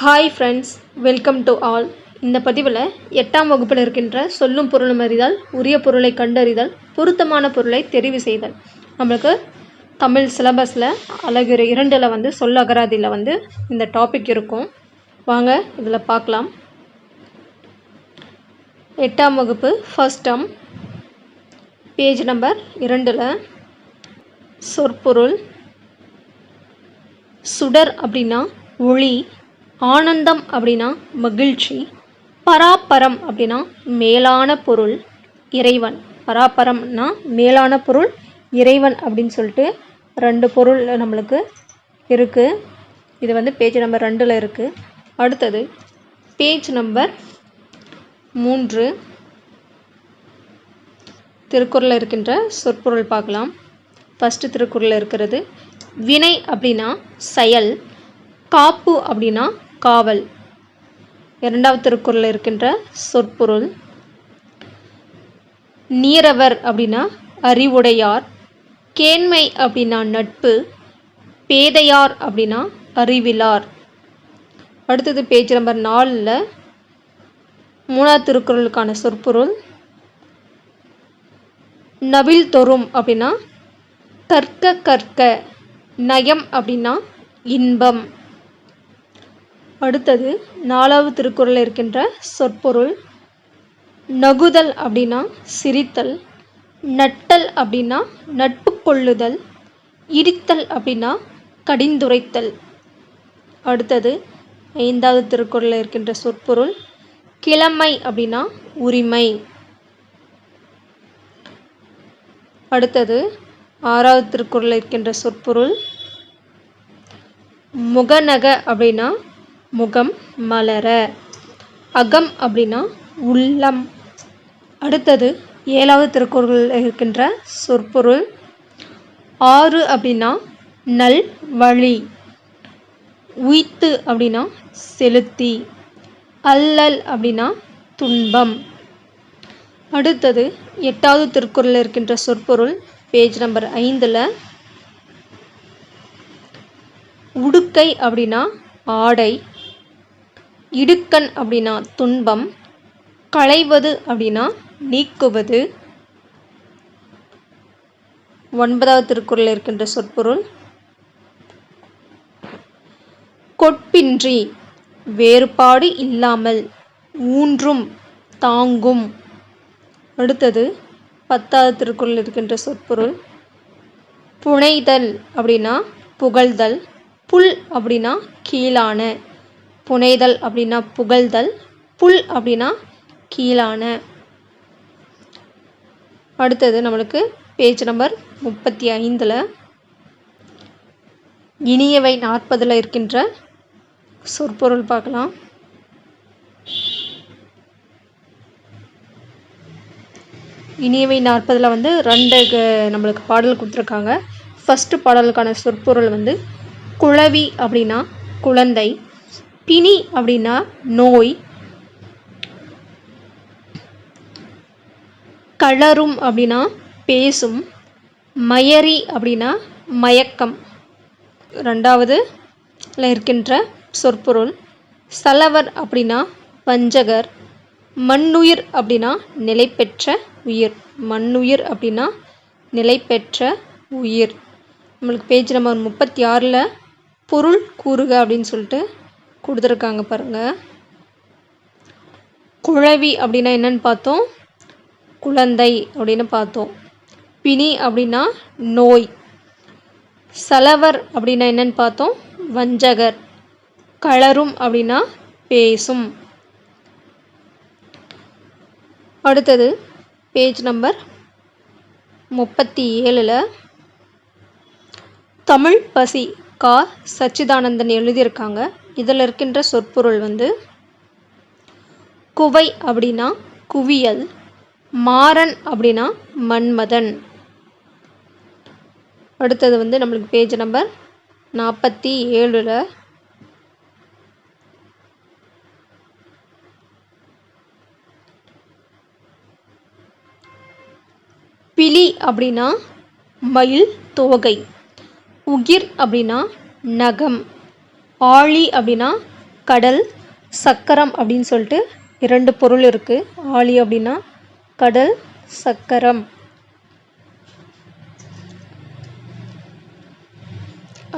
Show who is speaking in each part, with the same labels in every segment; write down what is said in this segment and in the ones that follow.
Speaker 1: Hi friends welcome to all இந்த பதிவில் எட்டாம் வகுப்பில் இருக்கின்ற சொல்லும் பொருளும் அறிதல் உரிய பொருளை கண்டறிதல் பொருத்தமான பொருளை தெரிவு செய்தல். நம்மளுக்கு தமிழ் சிலபஸில் அழகு இரண்டில் வந்து சொல் அகராதியில் வந்து இந்த டாபிக் இருக்கும். வாங்க இதில் பார்க்கலாம். எட்டாம் வகுப்பு ஃபஸ்ட் டம் பேஜ் நம்பர் இரண்டில் சொற்பொருள் சுடர் அப்படின்னா ஒளி ஆனந்தம் அப்படின்னா மகிழ்ச்சி பராப்பரம் அப்படின்னா மேலான பொருள் இறைவன். பராப்பரம்னா மேலான பொருள் இறைவன் அப்படின்னு சொல்லிட்டு ரெண்டு பொருள் நம்மளுக்கு இருக்குது இது வந்து பேஜ் நம்பர் ரெண்டில் இருக்குது அடுத்தது பேஜ் நம்பர் மூன்று. திருக்குறளில் இருக்கின்ற சொற்பொருள் பார்க்கலாம். ஃபஸ்ட்டு திருக்குறளில் இருக்கிறது வினை அப்படின்னா செயல் காப்பு அப்படின்னா காவல். இரண்டாவது திருக்குறளில் இருக்கின்ற சொற்பொருள் நீரவர் அப்படின்னா அறிவுடையார் கேண்மை அப்படின்னா நட்பு பேதையார் அப்படின்னா அறிவிலார் அடுத்தது பேஜ் நம்பர் நாலில் மூணாவது திருக்குறளுக்கான சொற்பொருள் நவில் தொறும் அப்படின்னா கற்க கற்க நயம் அப்படின்னா இன்பம் அடுத்தது நாலாவது திருக்குறளில் இருக்கின்ற சொற்பொருள் நகுதல் அப்படின்னா சிரித்தல் நட்டல் அப்படின்னா நட்பு கொள்ளுதல் இடித்தல் அப்படின்னா கடிந்துரைத்தல். அடுத்தது ஐந்தாவது திருக்குறளில் இருக்கின்ற சொற்பொருள் கிழமை அப்படின்னா உரிமை. அடுத்தது ஆறாவது திருக்குறளில் இருக்கின்ற சொற்பொருள் முகநக அப்படின்னா முகம் மலர. அகம் அப்படின்னா உள்ளம். அடுத்தது ஏழாவது திருக்குறளில் இருக்கின்ற சொற்பொருள். ஆறு அப்படின்னா நல் வழி. உய்த்து அப்படின்னா செலுத்தி. அல்லல் அப்படின்னா துன்பம். அடுத்தது எட்டாவது திருக்குறளில் இருக்கின்ற சொற்பொருள் பேஜ் நம்பர் ஐந்தில். உடுக்கை அப்படின்னா ஆடை. இடுக்கண் அப்படின்னா துன்பம் களைவது அப்படின்னா நீக்குவது. ஒன்பதாவது திருக்குறளில் இருக்கின்ற சொற்பொருள் கொட்பின்றி வேறுபாடு இல்லாமல் ஊன்றும் தாங்கும். அடுத்தது பத்தாவது திருக்குறள் இருக்கின்ற சொற்பொருள் புனைதல் அப்படின்னா புகழ்தல் புல் அப்படின்னா கீழான. புனைதல் அப்படின்னா புகழ்தல் புல் அப்படின்னா கீழான. அடுத்தது நம்மளுக்கு பேஜ் நம்பர் முப்பத்தி ஐந்தில் இனியவை நாற்பதில் இருக்கின்ற சொற்பொருள் பார்க்கலாம். இனியவை நாற்பதில் வந்து ரெண்டு நம்மளுக்கு பாடல் கொடுத்துருக்காங்க. ஃபஸ்ட்டு பாடலுக்கான சொற்பொருள் வந்து குழவி அப்படின்னா குழந்தை பிணி அப்படின்னா நோய். கலரும் அப்படின்னா பேசும். மயரி அப்படின்னா மயக்கம். ரெண்டாவது இருக்கின்ற சொற்பொருள். சலவர் அப்படின்னா வஞ்சகர். மண்ணுயிர் அப்படின்னா நிலை பெற்ற உயிர். மண்ணுயிர் அப்படின்னா நிலை பெற்ற உயிர். நம்மளுக்கு பேஜ் நம்பர் முப்பத்தி ஆறில் பொருள் கூறுக அப்படின்னு சொல்லிட்டு கொடுத்துருக்காங்க பாருங்கள் குழவி அப்படின்னா என்னென்னு பார்த்தோம்? குழந்தை அப்படின்னு பார்த்தோம். பிணி அப்படின்னா நோய். சலவர் அப்படின்னா என்னென்னு பார்த்தோம்? வஞ்சகர். கலரும் அப்படின்னா பேசும். அடுத்தது பேஜ் நம்பர் முப்பத்தி ஏழில் தமிழ் பசி கா சச்சிதானந்தன் எழுதியிருக்காங்க. இதில் இருக்கின்ற சொற்பொருள் வந்து குவை அப்படின்னா குவியல் மாறன் அப்படின்னா மன்மதன். அடுத்தது வந்து நம்மளுக்கு பேஜ் நம்பர் நாற்பத்தி ஏழில் பிலி அப்படின்னா மயில் தோகை. உகிர் அப்படின்னா நகம். ஆழி அப்படின்னா கடல் சக்கரம் அப்படின்னு சொல்லிட்டு இரண்டு பொருள் இருக்குது ஆழி அப்படின்னா கடல் சக்கரம்.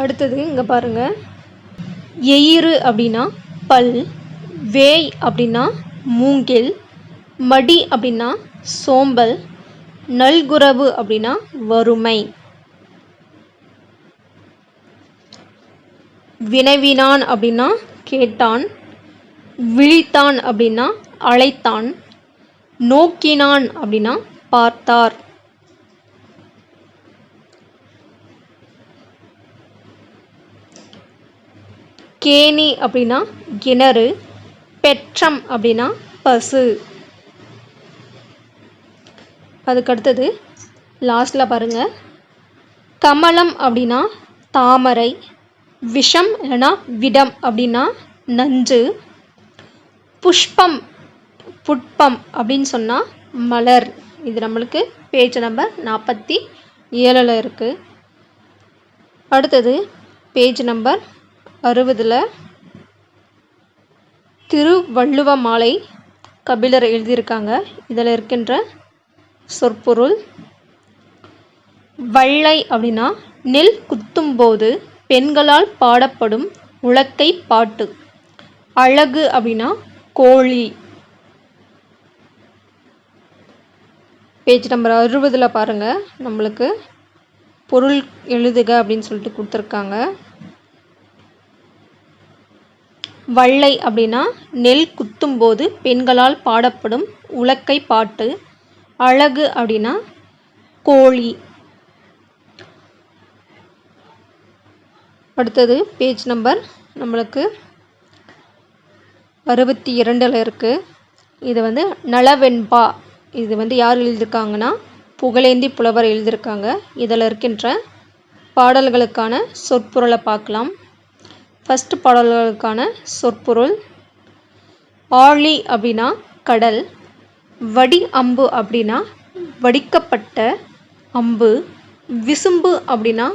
Speaker 1: அடுத்தது இங்கே பாருங்கள் எயிறு அப்படின்னா பல் வேய் அப்படின்னா மூங்கில் மடி அப்படின்னா சோம்பல் நல்குரவு அப்படின்னா வறுமை. வினவினான் அப்படின்னா கேட்டான் விழித்தான் அப்படின்னா அழைத்தான் நோக்கினான் அப்படின்னா பார்த்தார். கேணி அப்படின்னா கிணறு பெற்றம் அப்படின்னா பசு. அதுக்கு அடுத்தது லாஸ்டில் பாருங்கள் கமலம் அப்படின்னா தாமரை விஷம் இல்லைன்னா விடம் அப்படின்னா நஞ்சு. புஷ்பம் புட்பம் அப்படின்னு சொன்னால் மலர். இது நம்மளுக்கு பேஜ் நம்பர் நாற்பத்தி ஏழில் இருக்குது அடுத்தது பேஜ் நம்பர் அறுபதில் திருவள்ளுவ மாலை கபிலர் எழுதியிருக்காங்க. இதில் இருக்கின்ற சொற்பொருள் வள்ளை அப்படின்னா நெல் குத்தும்போது பெண்களால் பாடப்படும் உலக்கை பாட்டு. அழகு அப்படின்னா கோழி. பேஜ் நம்பர் அறுபதில் பாருங்கள் நம்மளுக்கு பொருள் எழுதுக அப்படின்னு சொல்லிட்டு கொடுத்துருக்காங்க. வள்ளை அப்படின்னா நெல் குத்தும்போது பெண்களால் பாடப்படும் உலக்கை பாட்டு. அழகு அப்படின்னா கோழி. அடுத்தது பேஜ் நம்பர் நம்மளுக்கு அறுபத்தி இரண்டில் இருக்குது இது வந்து நலவெண்பா. இது வந்து யார் எழுதியிருக்காங்கன்னா புகழேந்தி புலவர் எழுதியிருக்காங்க இதில் இருக்கின்ற பாடல்களுக்கான சொற்பொருளை பார்க்கலாம். ஃபஸ்ட்டு பாடல்களுக்கான சொற்பொருள் ஆழி அப்படின்னா கடல் வடி அம்பு அப்படின்னா வடிக்கப்பட்ட அம்பு விசும்பு அப்படின்னா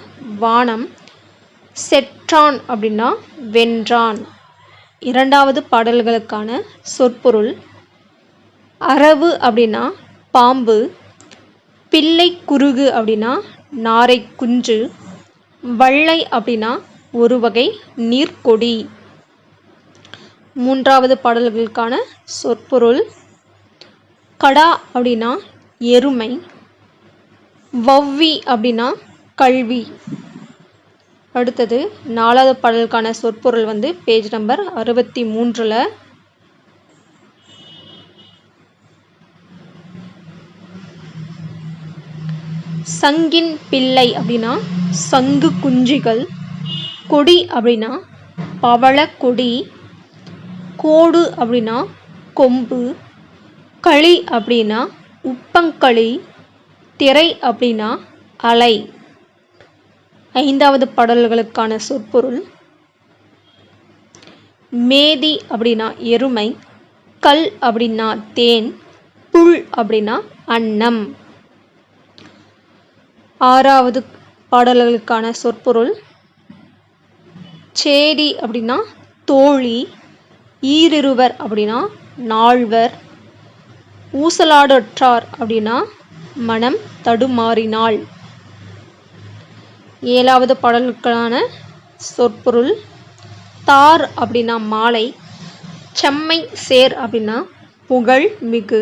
Speaker 1: வானம் செற்றான் அப்படின்னா வென்றான். இரண்டாவது பாடல்களுக்கான சொற்பொருள் அரவு அப்படின்னா பாம்பு பிள்ளை குருகு அப்படின்னா நாரை குஞ்சு வள்ளை அப்படின்னா ஒரு வகை நீர்க்கொடி. மூன்றாவது பாடல்களுக்கான சொற்பொருள் கடா அப்படின்னா எருமை வவ்வி அப்படின்னா கல்வி. அடுத்தது நாலாவது பாடலுக்கான சொற்பொருள் வந்து பேஜ் நம்பர் அறுபத்தி மூன்றில். சங்கின் பிள்ளை அப்படின்னா சங்கு குஞ்சிகள். கொடி அப்படின்னா பவள கொடி. கோடு அப்படின்னா கொம்பு. களி அப்படின்னா உப்பங்களி திரை அப்படின்னா அலை. ஐந்தாவது பாடல்களுக்கான சொற்பொருள். மேதி அப்படின்னா எருமை கல் அப்படின்னா தேன் புல் அப்படின்னா அன்னம். ஆறாவது பாடல்களுக்கான சொற்பொருள். சேடி அப்படின்னா தோழி ஈரிருவர் அப்படின்னா நால்வர் ஊசலாடற்றார் அப்படின்னா மனம் தடுமாறினாள். ஏழாவது பாடல்களுக்கான சொற்பொருள் தார் அப்படின்னா மாலை செம்மை சேர் அப்படின்னா புகழ் மிகு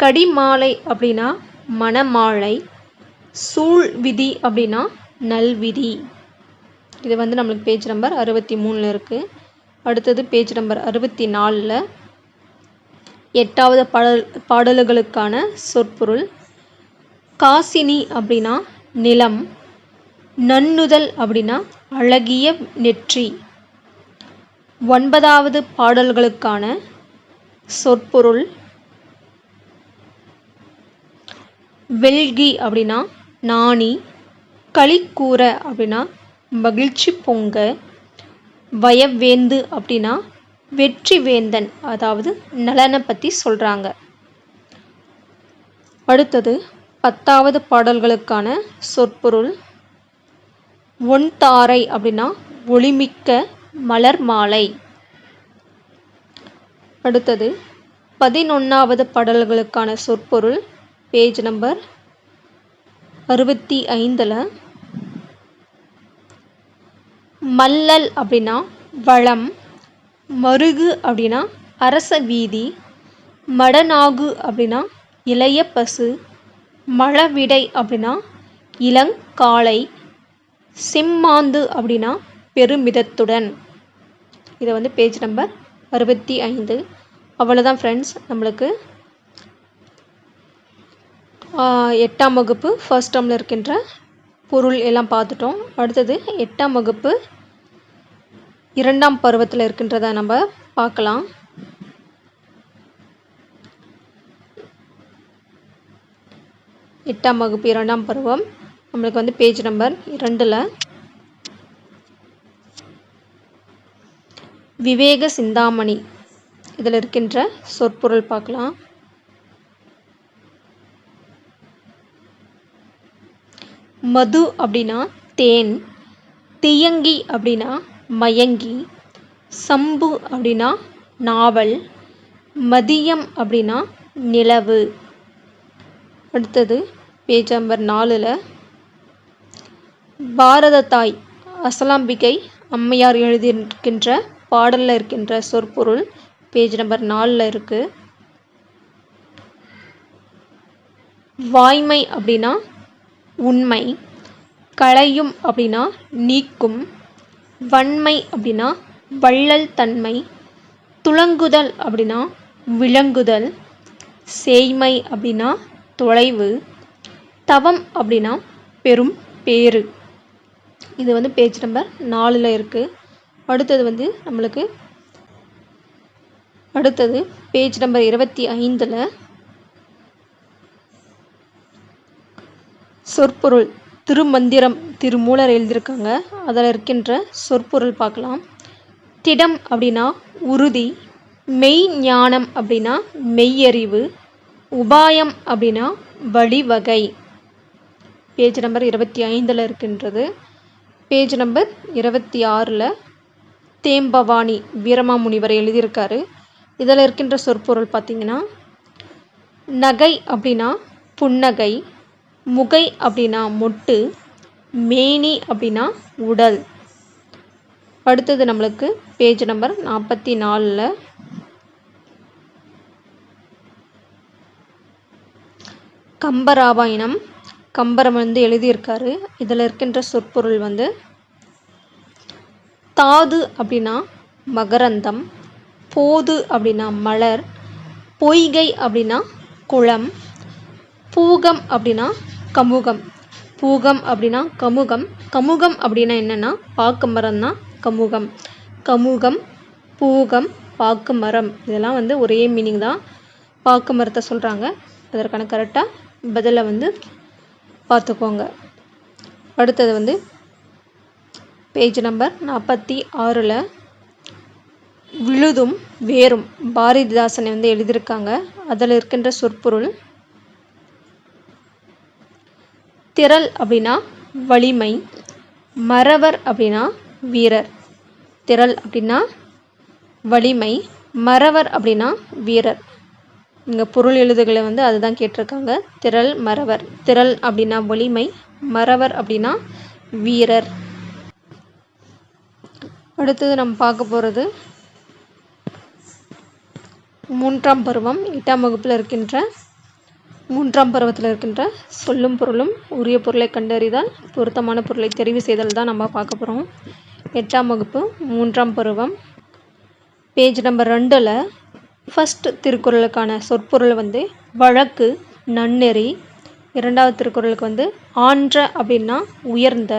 Speaker 1: கடிமாலை அப்படின்னா மணமாலை சூழ் விதி அப்படின்னா நல்விதி இது வந்து நம்மளுக்கு பேஜ் நம்பர் அறுபத்தி மூணில் இருக்குது அடுத்தது பேஜ் நம்பர் அறுபத்தி நாலில் எட்டாவது பாடல் பாடல்களுக்கான சொற்பொருள் காசினி அப்படின்னா நிலம் நன்னுதல் அப்படின்னா அழகிய நெற்றி. ஒன்பதாவது பாடல்களுக்கான சொற்பொருள் வெல்கி அப்படின்னா நாணி களிக்கூற அப்படின்னா மகிழ்ச்சி பொங்க வயவேந்து அப்படின்னா வெற்றி வேந்தன் அதாவது நலனை பற்றி சொல்கிறாங்க அடுத்தது பத்தாவது பாடல்களுக்கான சொற்பொருள் ஒன் தாரை அப்படின்னா ஒளிமிக்க மலர் மாலை. அடுத்தது பதினொன்றாவது பாடல்களுக்கான சொற்பொருள் பேஜ் நம்பர் அறுபத்தி ஐந்தில் மல்லல் அப்படின்னா வளம் மருகு அப்படின்னா அரச வீதி மடநாகு அப்படின்னா இளைய பசு மழவிடை அப்படின்னா இளங்காளை சிம்மாந்து அப்படின்னா பெருமிதத்துடன். இதை வந்து பேஜ் நம்பர் அறுபத்தி ஐந்து. அவ்வளோதான் ஃப்ரெண்ட்ஸ் நம்மளுக்கு எட்டாம் வகுப்பு ஃபர்ஸ்ட் டேர்மில் இருக்கின்ற பொருள் எல்லாம் பார்த்துட்டோம். அடுத்தது எட்டாம் வகுப்பு இரண்டாம் பருவத்தில் இருக்கின்றத நம்ம பார்க்கலாம். எட்டாம் வகுப்பு இரண்டாம் பருவம். நம்மளுக்கு வந்து பேஜ் நம்பர் இரண்டில். விவேக சிந்தாமணி. இதில் இருக்கின்ற சொற்பொருள் பார்க்கலாம். மது அப்படின்னா தேன் தியங்கி அப்படின்னா மயங்கி சம்பு அப்படின்னா நாவல் மதியம் அப்படின்னா நிலவு. அடுத்தது பேஜ் நம்பர் நாலில் பாரத தாய் அசலாம்பிகை அம்மையார் எழுதியிருக்கின்ற பாடலில் இருக்கின்ற சொற்பொருள் பேஜ் நம்பர் நாலில் இருக்குது வாய்மை அப்படின்னா உண்மை களையும் அப்படின்னா நீக்கும் வன்மை அப்படின்னா வள்ளல் தன்மை துளங்குதல் அப்படின்னா விளங்குதல் சேய்மை அப்படின்னா தொலைவு தவம் அப்படின்னா பெரும் பேரு இது வந்து பேஜ் நம்பர் நாலில் இருக்குது அடுத்தது வந்து நம்மளுக்கு அடுத்தது பேஜ் நம்பர் இருபத்தி ஐந்தில் சொற்பொருள் திருமந்திரம் திருமூலர் எழுதியிருக்காங்க. அதில் இருக்கின்ற சொற்பொருள் பார்க்கலாம். திடம் அப்படின்னா உறுதி மெய் ஞானம் அப்படின்னா மெய்யறிவு உபாயம் அப்படின்னா வழிவகை. பேஜ் நம்பர் இருபத்தி ஐந்தில் இருக்கின்றது. பேஜ் நம்பர் இருபத்தி ஆறில் தேம்பவாணி வீரமாமுனிவர் எழுதியிருக்காரு. இதில் இருக்கின்ற சொற்பொருள் பார்த்திங்கன்னா நகை அப்படின்னா புன்னகை முகை அப்படின்னா மொட்டு மேனி அப்படின்னா உடல். அடுத்தது நம்மளுக்கு பேஜ் நம்பர் நாற்பத்தி நாலில் கம்பராமாயணம் கம்பரம் வந்து எழுதியிருக்காரு. இதில் இருக்கின்ற சொற்பொருள் வந்து தாது அப்படின்னா மகரந்தம் போது அப்படின்னா மலர் பொய்கை அப்படின்னா குளம் பூகம் அப்படின்னா கமுகம். பூகம் அப்படின்னா கமுகம். கமுகம் அப்படின்னா என்னென்னா பாக்கு மரம் தான் கமுகம். கமுகம் பூகம் பாக்கு மரம் இதெல்லாம் வந்து ஒரே மீனிங் தான் பாக்கு மரத்தை சொல்கிறாங்க அதற்கான கரெக்டாக பதிலை வந்து பார்த்துக்கோங்க. அடுத்தது வந்து பேஜ் நம்பர் நாற்பத்தி ஆறில் விழுதும் வேரும் பாரதிதாசனை வந்து எழுதியிருக்காங்க. அதில் இருக்கின்ற சொற்பொருள் திரள் அப்படின்னா வலிமை மறவர் அப்படின்னா வீரர். திரள் அப்படின்னா வலிமை மறவர் அப்படின்னா வீரர். இங்கே பொருள் எழுதுகளை வந்து அதுதான் கேட்டிருக்காங்க. திரள் மறவர். திரள் அப்படின்னா வலிமை மறவர் அப்படின்னா வீரர். அடுத்தது நம்ம பார்க்க போகிறது மூன்றாம் பருவம் எட்டாம் வகுப்பில் இருக்கின்ற மூன்றாம் பருவத்தில் இருக்கின்ற சொல்லும் பொருளும் உரிய பொருளை கண்டறிதால் பொருத்தமான பொருளை தெரிவு செய்தல் தான் நம்ம பார்க்க போகிறோம் எட்டாம் வகுப்பு மூன்றாம் பருவம் பேஜ் நம்பர் ரெண்டில் ஃபஸ்ட் திருக்குறளுக்கான சொற்பொருள் வந்து வழக்கு நன்னெறி. இரண்டாவது திருக்குறளுக்கு வந்து ஆன்ற அப்படின்னா உயர்ந்த.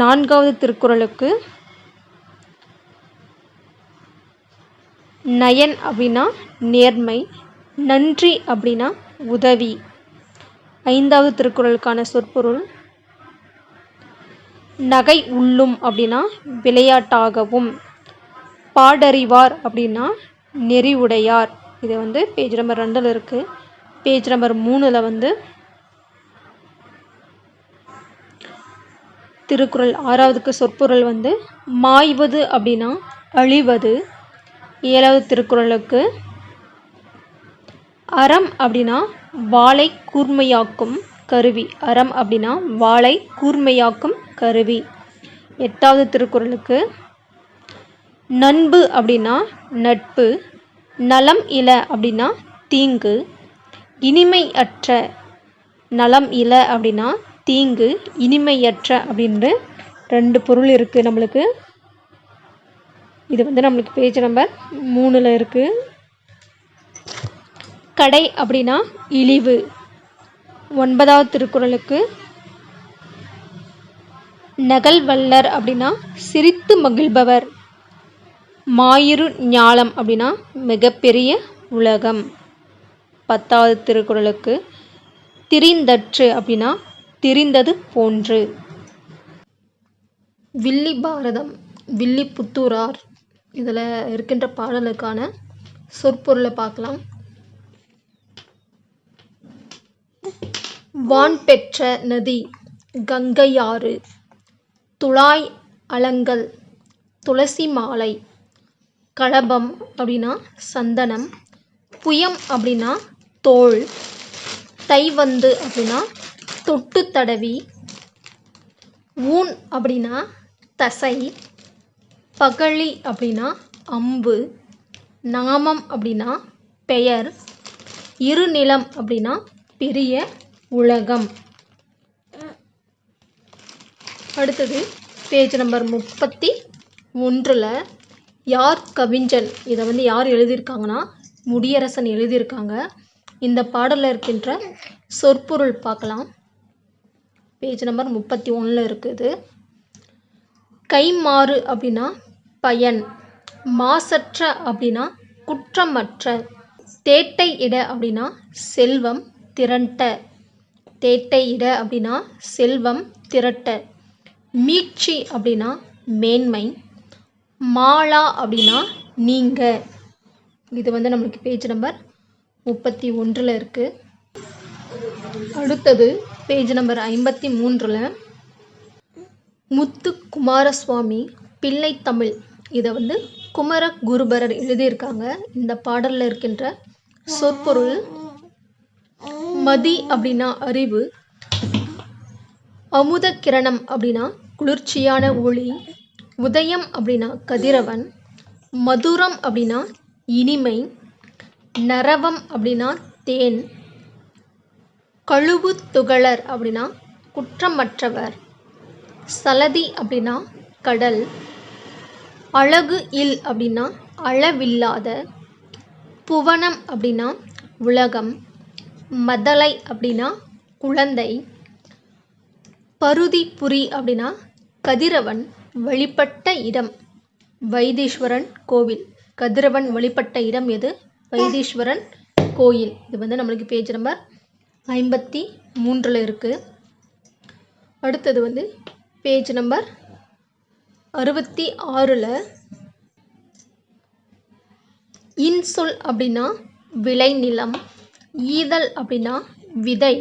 Speaker 1: நான்காவது திருக்குறளுக்கு நயன் அப்படின்னா நேர்மை நன்றி அப்படின்னா உதவி. ஐந்தாவது திருக்குறளுக்கான சொற்பொருள் நகை உள்ளும் அப்படின்னா விளையாட்டாகவும். பாடறிவார் அப்படின்னா நெறி உடையார் இது வந்து பேஜ் நம்பர் ரெண்டில் இருக்குது பேஜ் நம்பர் மூணில் வந்து திருக்குறள் ஆறாவதுக்கு சொற்பொருள் வந்து மாய்வது அப்படின்னா அழிவது. ஏழாவது திருக்குறளுக்கு அறம் அப்படின்னா வாளை கூர்மையாக்கும் கருவி. அறம் அப்படின்னா வாளை கூர்மையாக்கும் கருவி. எட்டாவது திருக்குறளுக்கு நண்பு அப்படின்னா நட்பு நலம் இல அப்படின்னா தீங்கு இனிமை அற்ற நலம் இல அப்படின்னா தீங்கு இனிமையற்ற அப்படின்ற ரெண்டு பொருள் இருக்குது நம்மளுக்கு. இது வந்து நம்மளுக்கு பேஜ் நம்பர் மூணில் இருக்குது கடை அப்படின்னா இழிவு. ஒன்பதாவது திருக்குறளுக்கு நகல் வல்லர் அப்படின்னா சிரித்து மகிழ்பவர். மாயிரு ஞாலம் அப்படின்னா மிகப்பெரிய உலகம். பத்தாவது திருக்குறளுக்கு திரிந்தற்று அப்படின்னா திரிந்தது போன்று. வில்லி பாரதம் வில்லி புத்தூரார் இதில் இருக்கின்ற பாடலுக்கான சொற்பொருளை பார்க்கலாம். வான் பெற்ற நதி கங்கையாறு துளாய் அலங்கல் துளசி மாலை களபம் அப்படின்னா சந்தனம் புயம் அப்படின்னா தோல் தைவந்து அப்படின்னா தொட்டு தடவி ஊன் அப்படின்னா தசை பகழி அப்படின்னா அம்பு நாமம் அப்படின்னா பெயர் இருநிலம் அப்படின்னா பெரிய உலகம். அடுத்தது பேஜ் நம்பர் முப்பத்தி ஒன்றில் யார் கவிஞன்? இதை வந்து யார் எழுதியிருக்காங்கன்னா முடியரசன் எழுதியிருக்காங்க. இந்த பாடலில் இருக்கின்ற சொற்பொருள் பார்க்கலாம். பேஜ் நம்பர் முப்பத்தி ஒன்றில் இருக்குது. கைமாறு அப்படின்னா பயன். மாசற்ற அப்படின்னா குற்றமற்ற. தேட்டை இட அப்படின்னா செல்வம் திரண்ட. தேட்டை இட அப்படின்னா செல்வம் திரட்ட. மீட்சி அப்படின்னா மேன்மை. மாலா அப்படின்னா நீங்கள் இது வந்து நம்மளுக்கு பேஜ் நம்பர் முப்பத்தி ஒன்றில் இருக்குது அடுத்தது பேஜ் நம்பர் ஐம்பத்தி மூன்றில் முத்து குமாரசுவாமி பிள்ளை தமிழ். இதை வந்து குமர குருபரர் எழுதியிருக்காங்க. இந்த பாடலில் இருக்கின்ற சொற்பொருள் மதி அப்படின்னா அறிவு அமுத கிரணம் அப்படின்னா குளிர்ச்சியான ஒளி உதயம் அப்படின்னா கதிரவன் மதுரம் அப்படின்னா இனிமை நரவம் அப்படின்னா தேன் கழுவு துகளர் அப்படின்னா குற்றமற்றவர் சலதி அப்படின்னா கடல் அழகு இல் அப்படின்னா அளவில்லாத புவனம் அப்படின்னா உலகம் மதலை அப்படின்னா குழந்தை பருதி புரி அப்படின்னா கதிரவன் வழிபட்ட இடம். வைத்தீஸ்வரன் கோவில். கதிரவன் வழிபட்ட இடம் எது? வைத்தீஸ்வரன் கோயில். இது வந்து நம்மளுக்கு பேஜ் நம்பர் ஐம்பத்தி மூன்றில் இருக்குது அடுத்தது வந்து பேஜ் நம்பர் அறுபத்தி ஆறில் இன்சொல் அப்படின்னா விளைநிலம் ஈதல் அப்படின்னா விதை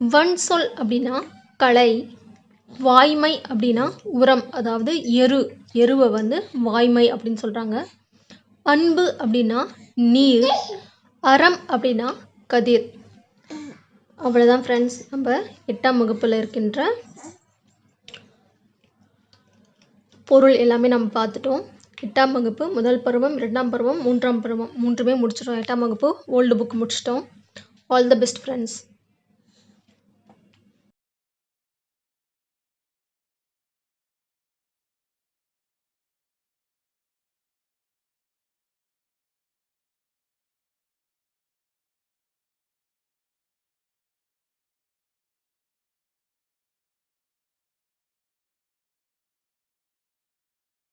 Speaker 1: வன்சொல் அப்படின்னா கலை வாய்மை அப்படின்னா உரம் அதாவது எரு எருவை வந்து வாய்மை அப்படின்னு சொல்கிறாங்க அன்பு அப்படின்னா நீர் அறம் அப்படின்னா கதிர். அவ்வளோதான் ஃப்ரெண்ட்ஸ் நம்ம எட்டாம் வகுப்பில் இருக்கின்ற பொருள் எல்லாமே நம்ம பார்த்துட்டோம். எட்டாம் வகுப்பு முதல் பருவம் இரண்டாம் பருவம் மூன்றாம் பருவம் மூன்றுமே முடிச்சிட்டோம். எட்டாம் வகுப்பு ஓல்டு புக் முடிச்சிட்டோம். All the best friends